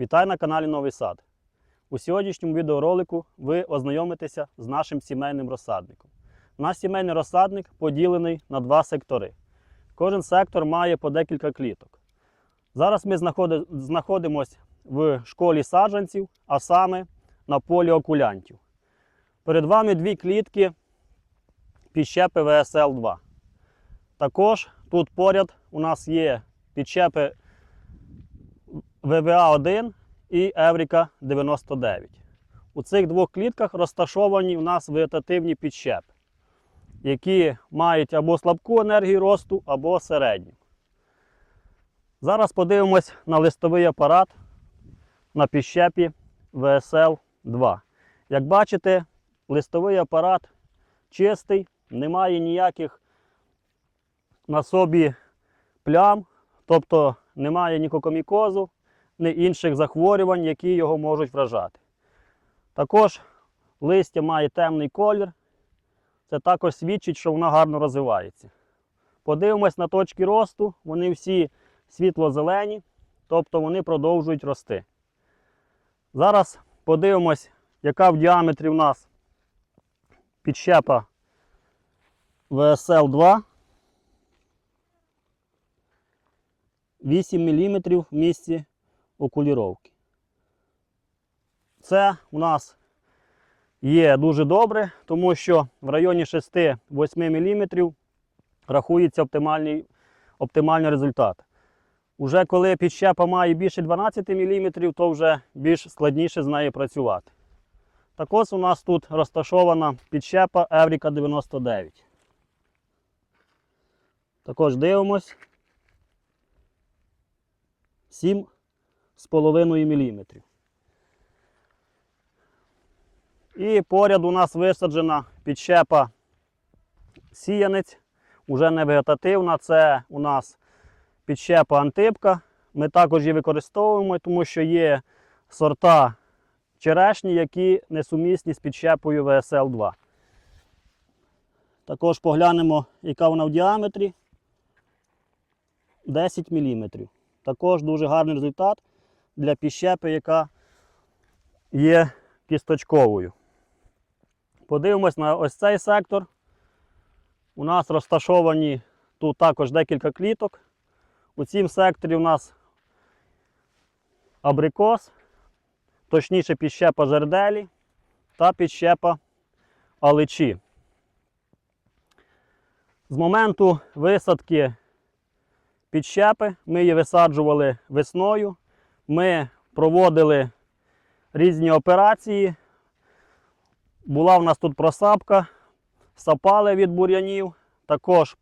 Вітаю на каналі Новий Сад. У сьогоднішньому відеоролику ви ознайомитеся з нашим сімейним розсадником. Наш сімейний розсадник поділений на два сектори. Кожен сектор має по декілька кліток. Зараз ми знаходимося в школі саджанців, а саме на полі окулянтів. Перед вами дві клітки підщепи ВСЛ-2. Також тут поряд у нас є підщепи ВВА-1 і Евріка 99. У цих двох клітках розташовані у нас вегетативні підщепи, які мають або слабку енергію росту, або середню. Зараз подивимось на листовий апарат на підщепі ВСЛ-2. Як бачите, листовий апарат чистий, немає ніяких на собі плям, тобто немає ні ні інших захворювань, які його можуть вражати. Також листя має темний колір. Це також свідчить, що вона гарно розвивається. Подивимось на точки росту, вони всі світло-зелені, тобто вони продовжують рости. Зараз подивимось, яка в діаметрі у нас підщепа ВСЛ-2. 8 мм в місці окуліровки. Це у нас є дуже добре, тому що в районі 6-8 мм рахується оптимальний, оптимальний результат. Уже коли підщепа має більше 12 мм, то вже більш складніше з нею працювати. Також у нас тут розташована підщепа Евріка 99. Також дивимось. 7,5 мм. І поряд у нас висаджена підщепа сіянець, уже не вегетативна, це у нас підщепа антипка. Ми також її використовуємо, тому що є сорта черешні, які несумісні з підщепою ВСЛ-2. Також поглянемо, яка вона в діаметрі. 10 мм. Також дуже гарний результат для підщепи, яка є кісточковою. Подивимось на ось цей сектор. У нас розташовані тут також декілька кліток. У цім секторі у нас абрикос, точніше підщепа жерделі та підщепа аличі. З моменту висадки підщепи. Ми її висаджували весною. Ми проводили різні операції. Була в нас тут просапка, сапали від бур'янів. Також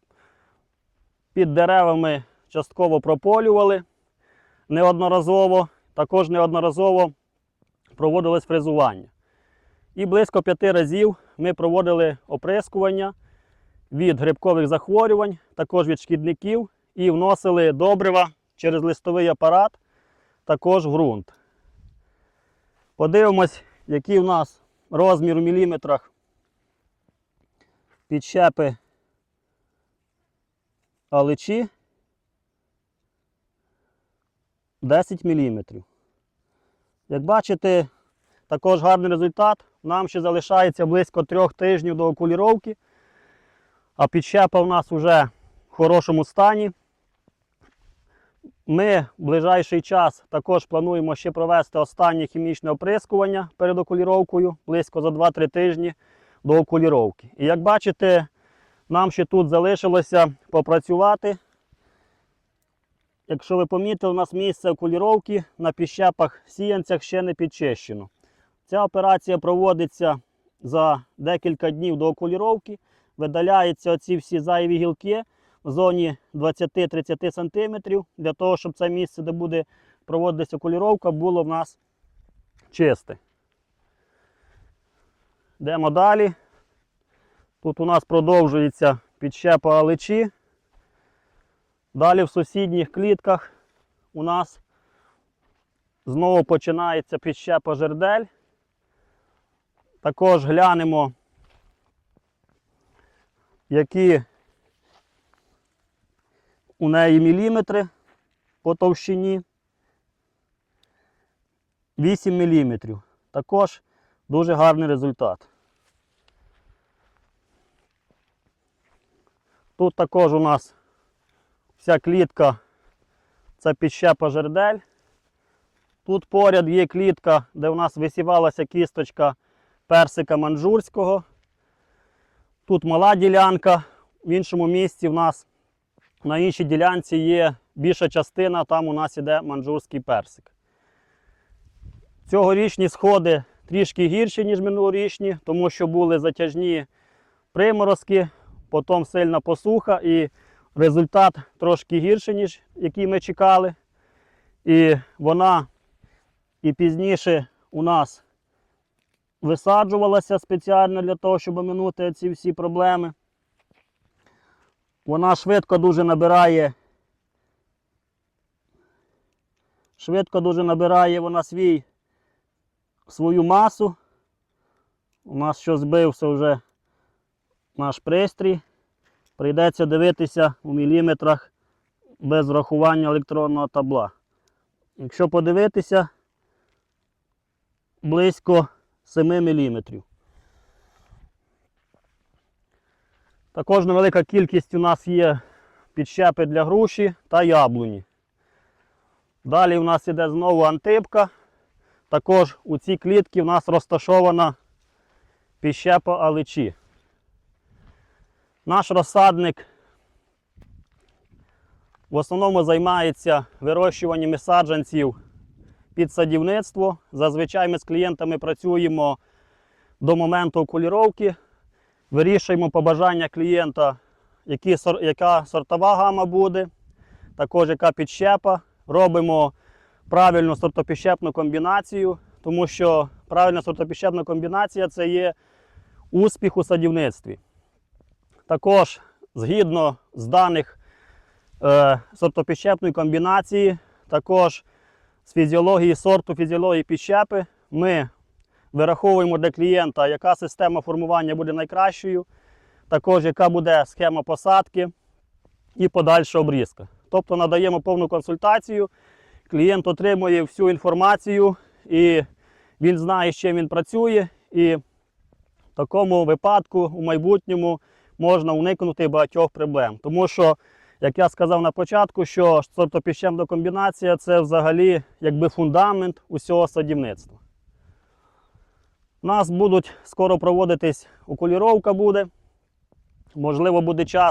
під деревами частково прополювали неодноразово. Також неодноразово проводилось фрезування. І близько п'яти разів ми проводили оприскування від грибкових захворювань, також від шкідників і вносили добрива через листовий апарат також ґрунт. Подивимось, який у нас розмір у міліметрах підщепи аличі 10 мм. Як бачите, також гарний результат. Нам ще залишається близько трьох тижнів до окуліровки, а підщепа у нас вже в хорошому стані. Ми в ближайший час також плануємо ще провести останнє хімічне оприскування перед окуліровкою, близько за 2-3 тижні до окуліровки. І як бачите, нам ще тут залишилося попрацювати. Якщо ви помітили, у нас місце окуліровки на піщепах сіянцях ще не підчищено. Ця операція проводиться за декілька днів до окуліровки. Видаляються оці всі зайві гілки в зоні 20-30 см, для того, щоб це місце, де буде проводитися окуліровка, було в нас чисте. Йдемо далі. Тут у нас продовжується підщепа аличі. Далі в сусідніх клітках у нас знову починається підщепа жердель. Також глянемо, які у неї міліметри по товщині. 8 мм. Також дуже гарний результат. Тут також у нас вся клітка це підщепа жердель. Тут поряд є клітка, де у нас висівалася кісточка персика манджурського. Тут мала ділянка, в іншому місці в нас на іншій ділянці є більша частина, там у нас іде манджурський персик. Цьогорічні сходи трішки гірші, ніж минулорічні, тому що були затяжні приморозки, потім сильна посуха і результат трошки гірший, ніж який ми чекали. І вона і пізніше у нас висаджувалася спеціально для того, щоб минути ці всі проблеми. Вона швидко дуже набирає. Швидко дуже набирає вона свій, свою масу. У нас що збився вже наш пристрій. Прийдеться дивитися у міліметрах без врахування електронного табла. Якщо подивитися, близько 7 мм. Також невелика кількість у нас є підщепи для груші та яблуні. Далі у нас іде знову антипка. Також у цій клітці у нас розташована підщепа аличі. Наш розсадник в основному займається вирощуванням саджанців під садівництво. Зазвичай ми з клієнтами працюємо до моменту окуліровки, вирішуємо побажання клієнта, які, яка сортова гама буде, також яка підщепа. Робимо правильну сортопідщепну комбінацію, тому що правильна сортопідщепна комбінація це є успіх у садівництві. Також згідно з даних е, сортопідщепної комбінації, також з фізіології сорту, фізіології підщепи, ми вираховуємо для клієнта, яка система формування буде найкращою, також яка буде схема посадки і подальша обрізка. Тобто надаємо повну консультацію, клієнт отримує всю інформацію і він знає, з чим він працює. І в такому випадку у майбутньому можна уникнути багатьох проблем. Тому що, як я сказав на початку, що сортопіщемна комбінація це взагалі якби фундамент усього садівництва. У нас будуть скоро проводитись окуліровка буде. Можливо, буде час.